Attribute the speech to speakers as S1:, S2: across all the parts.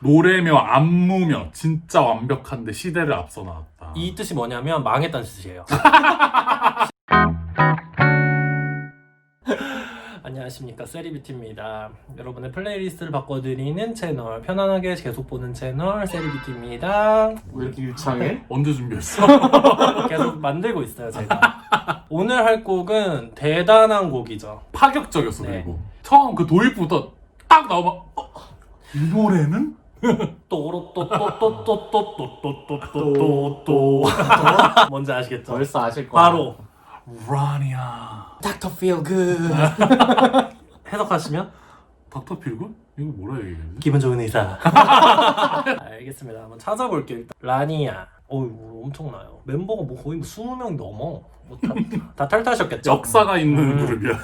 S1: 노래며 안무며 진짜 완벽한데 시대를 앞서 나왔다.
S2: 이 뜻이 뭐냐면 망했다는 뜻이에요. 안녕하십니까 세리비티입니다. 여러분의 플레이리스트를 바꿔드리는 채널 편안하게 계속 보는 채널 세리비티입니다.
S3: 왜 이렇게 유창해?
S1: 언제 준비했어?
S2: 계속 만들고 있어요 제가. 오늘 할 곡은 대단한 곡이죠.
S1: 파격적이었어
S2: 네.
S1: 그리고 처음 그 도입부터 딱 나오면 어, 이 노래는
S2: 또로또또또또또또또또또 뭔지 아시겠죠?
S3: 벌써 아실 거야.
S2: 바로
S1: 라니아
S3: 닥터 필 굿.
S2: 해석하시면
S1: 닥터 필굿? 이거 뭐라 얘기해?
S2: 기분 좋은 의사. 알겠습니다. 한번 찾아볼게요. 일단. 라니아. 어우 엄청나요. 멤버가 뭐 거의 뭐 20명 넘어. 뭐 다, 다 탈퇴하셨겠죠?
S1: 역사가 있는
S2: 음.
S1: 그룹이야.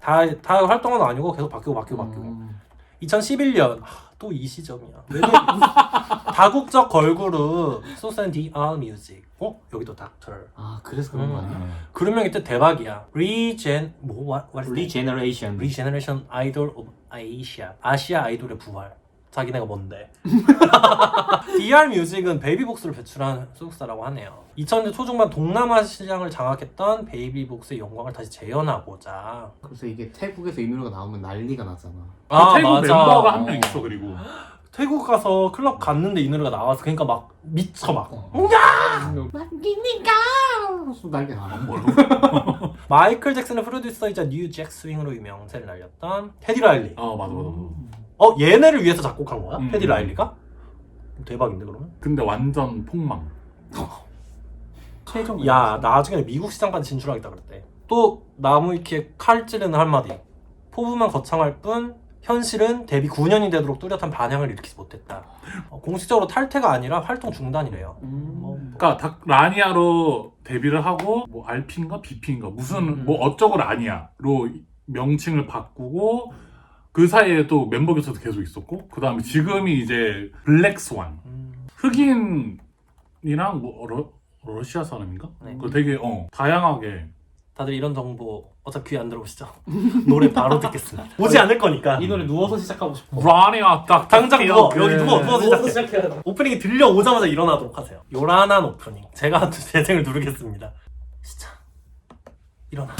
S2: 다, 다 활동은 아니고 계속 바뀌고 바뀌고 바뀌고.
S3: 음.
S2: 2011년 또이 시점이야. 왜냐면 다국적 걸그룹 소산 DR 뮤직. 어 여기도 닥터.
S3: 아 그래서 그런 거
S2: 음.
S3: 아니야?
S2: 그룹명이 뜻 대박이야. 리젠 뭐 what, what is that?
S3: 리제너레이션.
S2: 아시아 아시아 아이돌의 부활 자기네가 뭔데 DR 뮤직은 베이비복스를 배출한 소속사라고 하네요 2000년 초중반 동남아 시장을 장악했던 베이비복스의 영광을 다시 재현하고자
S3: 그래서 이게 태국에서 이 노래가 나오면 난리가 나잖아.
S1: 그 태국 멤버가 한명
S3: 어.
S1: 있어 그리고
S2: 태국 가서 클럽 갔는데 이 노래가 나와서 그러니까 막 미쳐 막
S3: 난리니까. 난리 나.
S1: 뭘로?
S2: 마이클 잭슨의 프로듀서이자 뉴 잭 스윙으로 유명세를 날렸던 테디 라일리
S1: 아 맞아 맞아. 맞아.
S2: 어 얘네를 위해서 작곡한 거야?
S1: 음.
S2: 테디 라일리가? 대박인데 그러면?
S1: 근데 완전 폭망.
S3: 최종.
S2: 야 나중에 미국 시장까지 진출하겠다 그랬대 또 나무위키의 칼 찌르는 한마디 포부만 거창할 뿐 현실은 데뷔 9년이 되도록 뚜렷한 반향을 일으키지 못했다 어, 공식적으로 탈퇴가 아니라 활동 중단이래요
S3: 음.
S1: 그러니까 닥, 라니아로 데뷔를 하고 뭐 RP인가 BP인가 무슨
S2: 음.
S1: 뭐 어쩌고 라니아로 명칭을 바꾸고 그 사이에 또 멤버 교체도 계속 있었고 그 다음에 지금이 이제 블랙스완.
S2: 음,
S1: 흑인이랑 뭐 러, 러시아 사람인가?
S2: 네.
S1: 그 되게 어 다양하게.
S2: 다들 이런 정보 어차피 귀안 들어오시죠? 노래 바로 듣겠습니다. 오지 않을 거니까.
S3: 이 노래 누워서 시작하고 싶어.
S1: 라니아 딱
S2: 당장 누워.
S1: 네.
S2: 여기 누워. 누워서 시작해. 오프닝이 들려오자마자 일어나도록 하세요. 요란한 오프닝. 제가 재생을 누르겠습니다. 시작. 일어나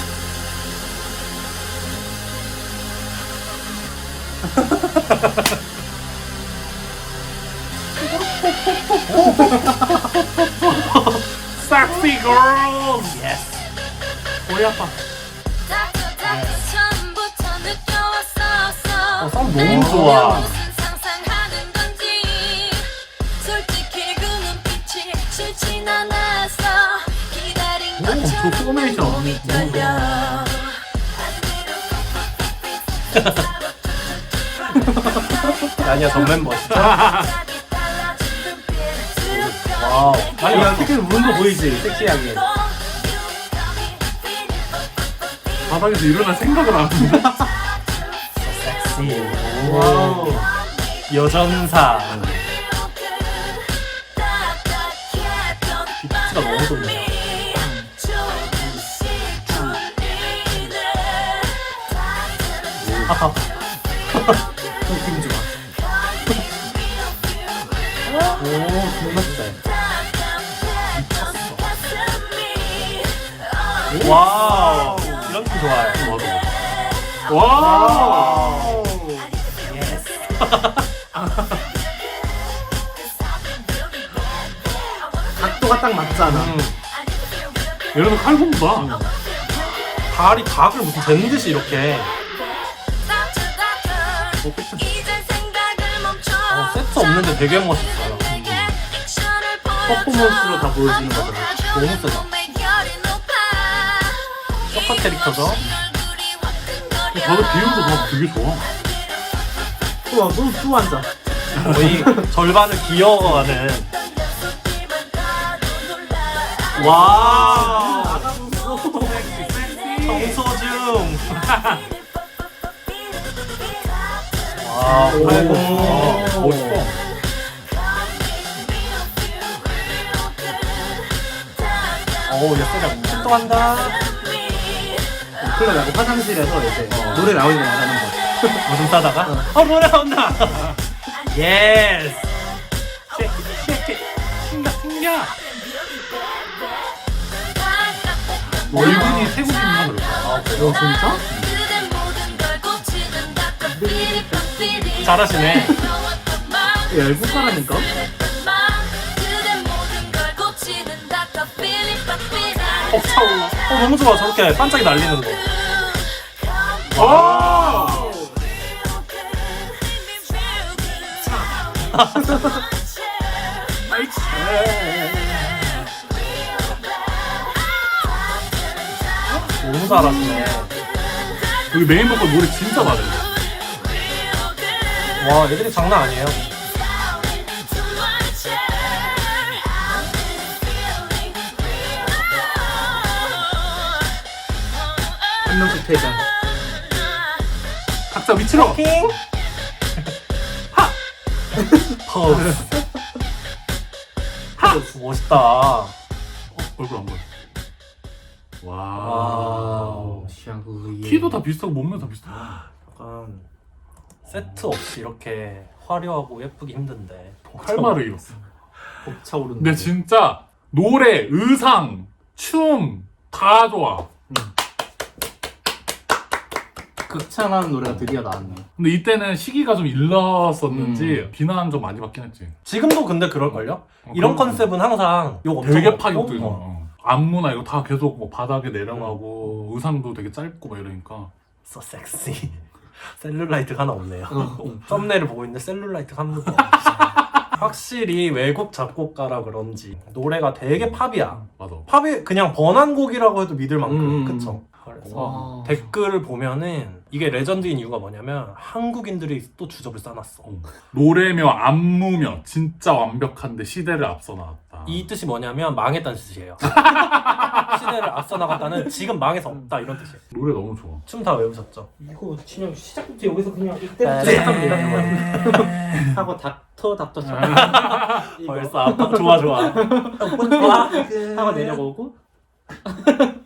S1: Sexy
S2: girls. Yes.
S1: 머리
S4: 아파.
S2: 어, 사운 네. 아. 너무 좋아.
S1: 오, 저 포메이션. 너무
S4: 좋아.
S2: 아니야 전 멤버시죠 와우
S3: 아니 야 특히 우는 거 보이지? 섹시하게.
S1: 바닥에서 일어날 생각을 안 하는데
S2: 섹시
S3: 와우.
S2: 여전사 비트가 너무 좋네요 아하
S3: 좀 기분
S2: 오 존나 세 와우 이런 팀 좋아요
S1: 와
S2: 예스
S3: 각도가 딱 맞잖아.
S2: 음,
S1: 얘네도 칼군다
S2: 발이 각을 무슨 잰 듯이 이렇게 어, 세트 없는데 되게 멋있어요
S3: 퍼포먼스로 다 보여주는 거잖아.
S2: 너무 세다. 서커 캐릭터죠?
S1: 다들 비율도 다 되게 좋아.
S3: 또, 또, 또 앉아.
S2: 거의 절반을 기어가는. 와. 청소 중. 와,
S3: 오.
S2: 팔공.
S1: 멋있어
S2: 어우 야 세다 출동한다
S3: 큰일 나고 화장실에서 이제 어. 노래 나오는 거 하는 거
S2: 무슨 싸다가? 어, 어 노래 나온다! 예스!
S1: 신나, 신나! 얼굴이 태국인가
S3: 그럴까? 아,
S4: 그래요? 어, 진짜?
S2: 잘하시네.
S4: 잘하시네. 이 얼굴 사람인가? 삐리빠삐리
S2: 어 차올라. 어 너무 좋아 저렇게 반짝이 날리는 거.
S1: 와
S2: 너무 잘하시네.
S1: 여기 메인 보컬 노래 진짜 잘해
S2: 와 애들이 장난 아니에요.
S3: 한 명씩 퇴장.
S1: 각자 위치로
S2: 킹. 하. 퍼스. 하. 멋있다.
S1: 얼굴 안 보여 와
S2: 와우.
S3: 샹글리.
S1: 키도 다 비슷하고 몸매 다 비슷해
S2: 약간 세트 없이 이렇게 화려하고 예쁘기 힘든데.
S1: 할 말을 잃었어
S3: 벅차오르는.
S1: 근데 진짜 노래, 의상, 춤 다 좋아.
S3: 극찬하는 노래가 드디어 나왔네.
S1: 근데 이때는 시기가 좀 일렀었는지 비난 좀 많이 받긴 했지.
S2: 지금도 근데 그럴걸요? 이런
S1: 그럼-
S2: 컨셉은 항상 욕 엄청
S1: 되게
S2: 먹고,
S1: 파격도
S2: 어.
S1: 안무나 이거 다 계속 뭐 바닥에 내려가고 의상도 되게 짧고 막 이러니까
S2: So sexy. 셀룰라이트가 하나 없네요.
S3: 어.
S2: 썸네일을 보고 있는데 셀룰라이트가 한 번도 없어요. 확실히 외국 작곡가라 그런지 노래가 되게 팝이야.
S1: 맞아.
S2: 팝이 그냥 번안곡이라고 해도 믿을 만큼
S3: 음.
S2: 그쵸? 그래서
S3: 와.
S2: 댓글을 보면은 이게 레전드인 이유가 뭐냐면 한국인들이 또 주접을 싸놨어.
S1: 어. 노래며 안무며 진짜 완벽한데 시대를 앞서 나왔다.
S2: 이 뜻이 뭐냐면 망했다는 뜻이에요. 시대를 앞서 나갔다는 지금 망해서 없다 이런 뜻이에요.
S1: 노래 너무 좋아.
S2: 춤 다 외우셨죠?
S3: 이거 진영 시작부터 여기서 그냥
S2: 네.
S3: 이때부터 시작합니다. 하고 닥터 닥터. 이거.
S2: 벌써. 좋아 좋아.
S3: 하고 내려오고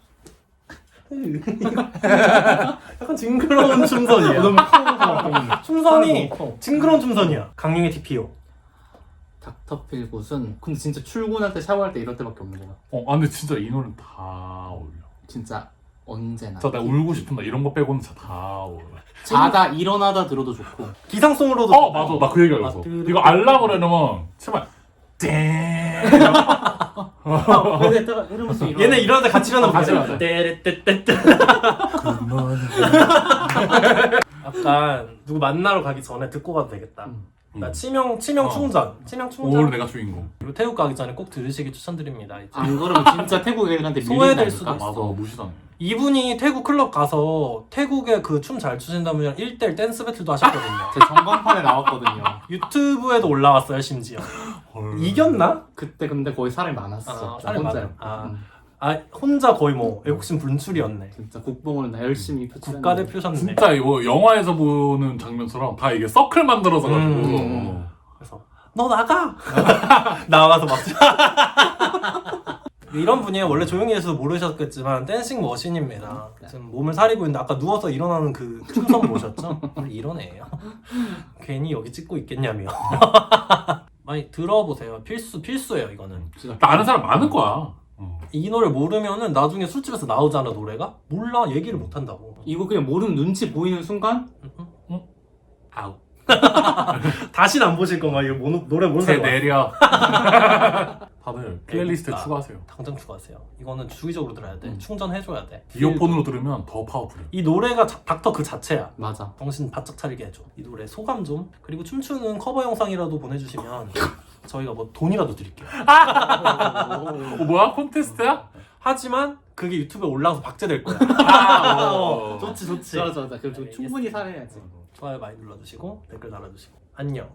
S2: 약간 징그러운 춤선이야.
S3: 너무 커.
S2: 춤선이. 징그러운 춤선이야. 강릉의 TPO.
S3: 닥터필 굿은 근데 진짜 출근할 때 샤워할 때 이럴 때밖에 없는 거야.
S1: 어, 아, 근데 진짜 이 노래는 다 어울려.
S3: 진짜 언제나.
S1: 진짜 내가 울고 싶은다 이런 거 빼고는 진짜 다 어울려.
S3: 자다 일어나다 들어도 좋고.
S2: 기상송으로도.
S1: 어, 맞아. 나 그 얘기 알았어.
S2: 아,
S1: 이거 알람을 해놓으면 제발 땡.
S3: 딱 이러면서 일어나.
S2: 얘네 이러는데 같이 일어나면
S3: 같이
S2: 되잖아.
S3: 일어나.
S2: 떼레떼떼떼. 약간 누구 만나러 가기 전에 듣고 가도 되겠다.
S3: 음.
S2: 나 치명 치명
S1: 어.
S2: 충전. 치명 충전.
S1: 오늘 내가 주인공.
S2: 그리고 태국 가기 전에 꼭 들으시기 추천드립니다. 이제.
S3: 안 그러면 진짜 태국 애들한테
S2: 소외될
S3: 밀린다니까.
S2: 수도 있어.
S1: 맞아, 무시당해.
S2: 이분이 태국 클럽 가서 태국에 그춤 잘 추신다면 1대1 댄스 배틀도 하셨거든요.
S3: 제 전광판에 나왔거든요.
S2: 유튜브에도 올라왔어요 심지어.
S1: 헐.
S2: 이겼나?
S3: 그때 근데 거의 사람이 많았어.
S2: 아,
S3: 나
S2: 사람이
S3: 혼자였고.
S2: 많아. 아.
S3: 음.
S2: 아 혼자 거의 뭐 애국심 분출이었네.
S3: 진짜 국뽕을 나 열심히 표출했는데.
S2: 국가대표 셨네.
S1: 진짜 이거 영화에서 보는 장면처럼 다 이게 서클 만들어서 가지고.
S2: 음. 그래서 너 나가 나가서 막 이런 분이 원래 조용히 해서 모르셨겠지만 댄싱 머신입니다. 지금 몸을 사리고 있는데 아까 누워서 일어나는 그 춤선 보셨죠? 원래 이런 애예요. 괜히 여기 찍고 있겠냐며. 많이 들어보세요. 필수 필수예요 이거는.
S3: 진짜
S1: 아는 사람 많을 거야. 어.
S2: 이 노래 모르면은 나중에 술집에서 나오잖아 노래가 몰라 얘기를 못 한다고.
S3: 이거 그냥 모르는 눈치 보이는 순간
S1: 아우.
S2: 다시는 안 보실 건가 이거 뭐, 노래 모르는
S1: 제 내려. 다들 플레이리스트에
S2: 애국가.
S1: 추가하세요.
S2: 당장 추가하세요. 이거는 주기적으로 들어야 돼.
S3: 음.
S2: 충전해줘야 돼.
S1: 이어폰으로 들으면 더 파워풀해.
S2: 이 노래가 자- 닥터 그 자체야.
S3: 맞아.
S2: 정신 바짝 차리게 해줘. 이 노래 소감 좀 그리고 춤추는 커버 영상이라도 보내주시면 저희가 뭐 돈이라도 드릴게요.
S1: 어, 뭐야? 콘테스트야?
S2: 하지만 그게 유튜브에 올라가서 박제될 거야.
S1: 아,
S2: 어, 좋지 좋지.
S3: 좋아 좋아. 그럼 좀. 충분히 살해야지.
S2: 좋아요 많이 눌러주시고 댓글 달아주시고 안녕.